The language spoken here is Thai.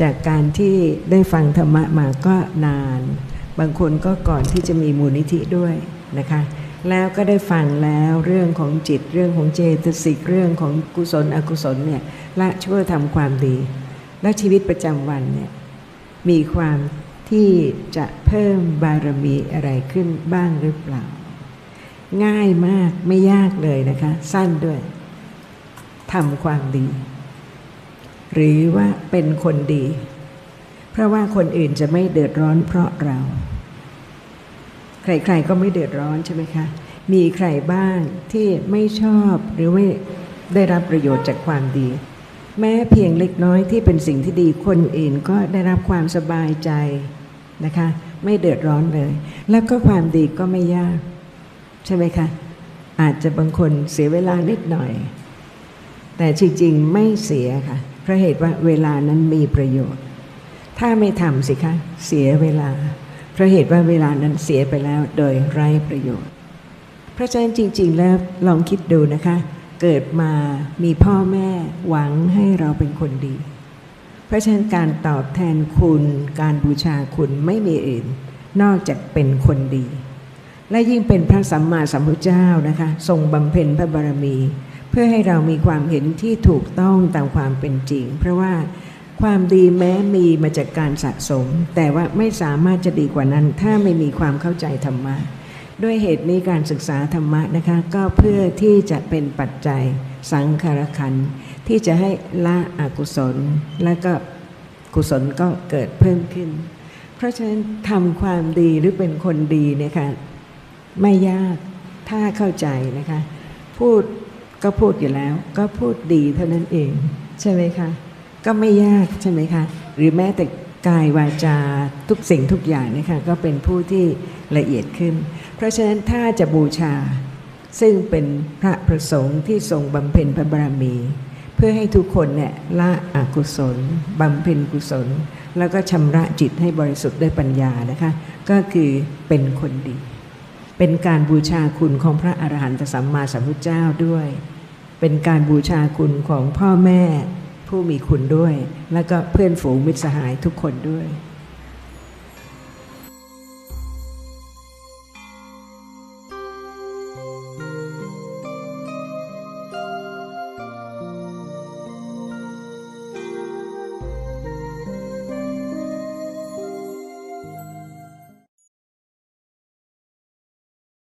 จากการที่ได้ฟังธรรมะมาก็นาน บางคนก็ก่อนที่จะมีมูลนิธิด้วยนะคะ แล้วก็ได้ฟังแล้วเรื่องของจิตเรื่องของเจตสิกเรื่องของกุศลอกุศลเนี่ยละชั่วทำความดี และชีวิตประจำวันเนี่ยมีความที่จะเพิ่มบารมีอะไรขึ้นบ้างหรือเปล่า ง่ายมากไม่ยากเลยนะคะ สั้นด้วยทำความดี หรือว่าเป็นคนดี เพราะว่าคนอื่นจะไม่เดือดร้อนเพราะเรา ใครๆก็ไม่เดือดร้อนใช่ไหมคะ มีใครบ้างที่ไม่ชอบหรือไม่ได้รับประโยชน์จากความดี แม้เพียงเล็กน้อยที่เป็นสิ่งที่ดีคนอื่นก็ได้รับความสบายใจนะคะ ไม่เดือดร้อนเลย แล้วก็ความดีก็ไม่ยาก ใช่ไหมคะ อาจจะบางคนเสียเวลานิดหน่อย แต่จริงๆไม่เสียค่ะ ราะเหตุว่าเวลานั้นมีประโยชน์ ถ้าไม่ทำสิคะ เสียเวลา เพราะเหตุว่าเวลานั้นเสียไปแล้วโดยไร้ประโยชน์ เพราะฉะนั้นจริง ๆ แล้วลองคิดดูนะคะ เกิดมามีพ่อแม่หวังให้เราเป็นคนดี เพราะฉะนั้นการตอบแทนคุณ การบูชาคุณไม่มีอื่น นอกจากเป็นคนดี และยิ่งเป็นพระสัมมาสัมพุทธเจ้านะคะ ทรงบำเพ็ญพระบารมี เพื่อให้เรามีความเห็นที่ถูกต้องตามความเป็นจริง เพราะว่าความดีแม้มีมาจากการสะสม แต่ว่าไม่สามารถจะดีกว่านั้น ถ้าไม่มีความเข้าใจธรรมะ ด้วยเหตุนี้การศึกษาธรรมะนะคะ ก็เพื่อที่จะเป็นปัจจัยสังขารขัน ที่จะให้ละอกุศล และก็กุศลก็เกิดเพิ่มขึ้น เพราะฉะนั้นทำความดีหรือเป็นคนดีเนี่ยค่ะไม่ยากถ้าเข้าใจนะคะ พูด ก็พูดอยู่แล้ว ก็พูดดีเท่านั้นเอง ใช่ไหมคะ ก็ไม่ยากใช่ไหมคะ หรือแม้แต่กายวาจาทุกสิ่งทุกอย่างนะคะก็เป็นผู้ที่ละเอียดขึ้น เพราะฉะนั้นถ้าจะบูชา ซึ่งเป็นพระประสงค์ที่ทรงบำเพ็ญพระบารมี เพื่อให้ทุกคนเนี่ยละอกุศลบำเพ็ญกุศล แล้วก็ชำระจิตให้บริสุทธิ์ด้วยปัญญานะคะ ก็คือเป็นคนดี เป็นการบูชาคุณของพระอรหันตสัมมาสัมพุทธเจ้าด้วย เป็นการบูชาคุณของพ่อแม่ผู้มีคุณด้วย และก็เพื่อนฝูงมิตรสหายทุกคนด้วย